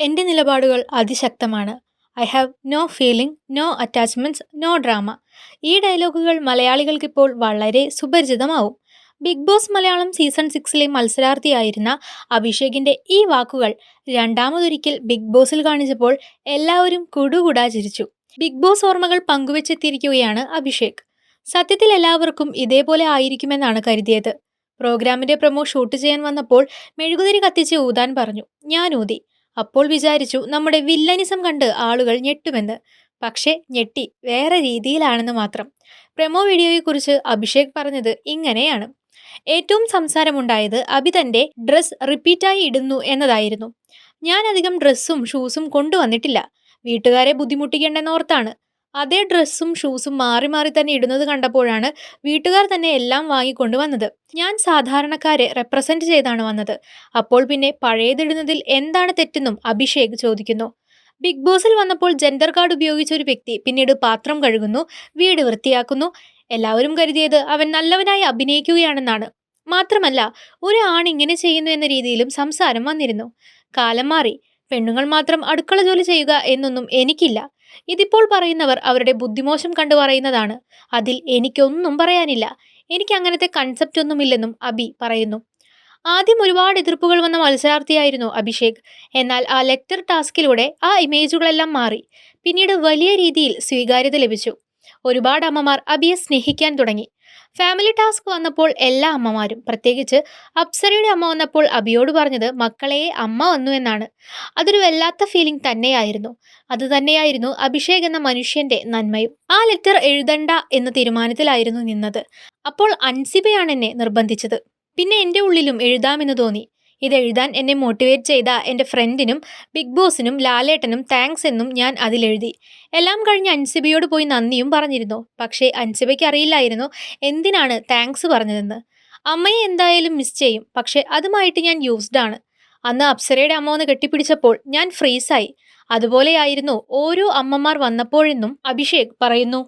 എന്റെ നിലപാടുകൾ അതിശക്തമാണ്. I have no feeling no attachments no drama ഈ ഡയലോഗുകൾ മലയാളികൾക്കിപ്പോൾ വളരെ സുപരിചിതമാവും. ബിഗ് ബോസ് മലയാളം സീസൺ സിക്സിലെ മത്സരാർത്ഥിയായിരുന്ന അഭിഷേകിന്റെ ഈ വാക്കുകൾ രണ്ടാമതൊരിക്കൽ ബിഗ് ബോസിൽ കാണിച്ചപ്പോൾ എല്ലാവരും കുടുകുടാ ചിരിച്ചു. ബിഗ് ബോസ് ഓർമ്മകൾ പങ്കുവെച്ചെത്തിയിരിക്കുകയാണ് അഭിഷേക്. സത്യത്തിൽ എല്ലാവർക്കും ഇതേപോലെ ആയിരിക്കുമെന്നാണ് കരുതിയത്. പ്രോഗ്രാമിന്റെ പ്രൊമോ ഷൂട്ട് ചെയ്യാൻ വന്നപ്പോൾ മെഴുകുതിരി കത്തിച്ച് ഊതാൻ പറഞ്ഞു. ഞാൻ ഊതി. അപ്പോൾ വിചാരിച്ചു നമ്മുടെ വില്ലനിസം കണ്ട് ആളുകൾ ഞെട്ടുമെന്ന്. പക്ഷേ ഞെട്ടി വേറെ രീതിയിലാണെന്ന് മാത്രം. പ്രമോ വീഡിയോയെക്കുറിച്ച് അഭിഷേക് പറഞ്ഞത് ഇങ്ങനെയാണ്. ഏറ്റവും സംസാരമുണ്ടായത് അഭി തന്റെ ഡ്രസ് റിപ്പീറ്റായി ഇടുന്നു എന്നതായിരുന്നു. ഞാൻ അധികം ഡ്രസ്സും ഷൂസും കൊണ്ടുവന്നിട്ടില്ല. വീട്ടുകാരെ ബുദ്ധിമുട്ടിക്കേണ്ടെന്നോർത്താണ് അതേ ഡ്രസ്സും ഷൂസും മാറി മാറി തന്നെ ഇടുന്നത് കണ്ടപ്പോഴാണ് വീട്ടുകാർ തന്നെ എല്ലാം വാങ്ങിക്കൊണ്ട് വന്നത്. ഞാൻ സാധാരണക്കാരെ റെപ്രസെന്റ് ചെയ്താണ് വന്നത്. അപ്പോൾ പിന്നെ പഴയതിടുന്നതിൽ എന്താണ് തെറ്റെന്നും അഭിഷേക് ചോദിക്കുന്നു. ബിഗ് ബോസിൽ വന്നപ്പോൾ ജെൻഡർ കാർഡ് ഉപയോഗിച്ച ഒരു വ്യക്തി പിന്നീട് പാത്രം കഴുകുന്നു വീട് വൃത്തിയാക്കുന്നു. എല്ലാവരും കരുതിയത് അവൻ നല്ലവനായി അഭിനയിക്കുകയാണെന്നാണ്. മാത്രമല്ല ഒരു ആൺ ഇങ്ങനെ ചെയ്യുന്നു എന്ന രീതിയിലും സംസാരം വന്നിരുന്നു. കാലം മാറി. പെണ്ണുങ്ങൾ മാത്രം അടുക്കള ജോലി ചെയ്യുക എന്നൊന്നും എനിക്കില്ല. ഇതിപ്പോൾ പറയുന്നവർ അവരുടെ ബുദ്ധിമോശം കണ്ടു പറയുന്നതാണ്. അതിൽ എനിക്കൊന്നും പറയാനില്ല. എനിക്ക് അങ്ങനത്തെ കൺസെപ്റ്റ് ഒന്നുമില്ലെന്നും അബി പറയുന്നു. ആദ്യം ഒരുപാട് എതിർപ്പുകൾ വന്ന മത്സരാർത്ഥിയായിരുന്നു അഭിഷേക്. എന്നാൽ ആ ലെറ്റർ ടാസ്കിലൂടെ ആ ഇമേജുകളെല്ലാം മാറി. പിന്നീട് വലിയ രീതിയിൽ സ്വീകാര്യത ലഭിച്ചു. ഒരുപാട് അമ്മമാർ അബിയെ സ്നേഹിക്കാൻ തുടങ്ങി. ഫാമിലി ടാസ്ക് വന്നപ്പോൾ എല്ലാ അമ്മമാരും പ്രത്യേകിച്ച് അപ്സരയുടെ അമ്മ വന്നപ്പോൾ അബിയോട് പറഞ്ഞത് മക്കളെ അമ്മ വന്നു എന്നാണ്. അതൊരു വല്ലാത്ത ഫീലിംഗ് തന്നെയായിരുന്നു. അത് തന്നെയായിരുന്നു അഭിഷേക് എന്ന മനുഷ്യന്റെ നന്മയും. ആ ലെറ്റർ എഴുതണ്ട എന്ന തീരുമാനത്തിലായിരുന്നു നിന്നത്. അപ്പോൾ അൻസിബയാണ് എന്നെ നിർബന്ധിച്ചത്. പിന്നെ എന്റെ ഉള്ളിലും എഴുതാമെന്ന് തോന്നി. ഇത് എഴുതാൻ എന്നെ മോട്ടിവേറ്റ് ചെയ്ത എന്റെ ഫ്രണ്ടിനും ബിഗ് ബോസിനും ലാലേട്ടനും താങ്ക്സ് എന്നും ഞാൻ അതിലെഴുതി. എല്ലാം കഴിഞ്ഞ് അൻസിബയോട് പോയി നന്ദിയും പറഞ്ഞിരുന്നു. പക്ഷേ അൻസിബയ്ക്ക് അറിയില്ലായിരുന്നു എന്തിനാണ് താങ്ക്സ് പറഞ്ഞതെന്ന്. അമ്മയെ എന്തായാലും മിസ് ചെയ്യും. പക്ഷേ അതുമായിട്ട് ഞാൻ യൂസ്ഡ് ആണ്. അന്ന് അപ്സരയുടെ അമ്മ ഒന്ന് കെട്ടിപ്പിടിച്ചപ്പോൾ ഞാൻ ഫ്രീസായി അതുപോലെയായിരുന്നു ഓരോ അമ്മമാർ വന്നപ്പോഴെന്നും അഭിഷേക് പറയുന്നു.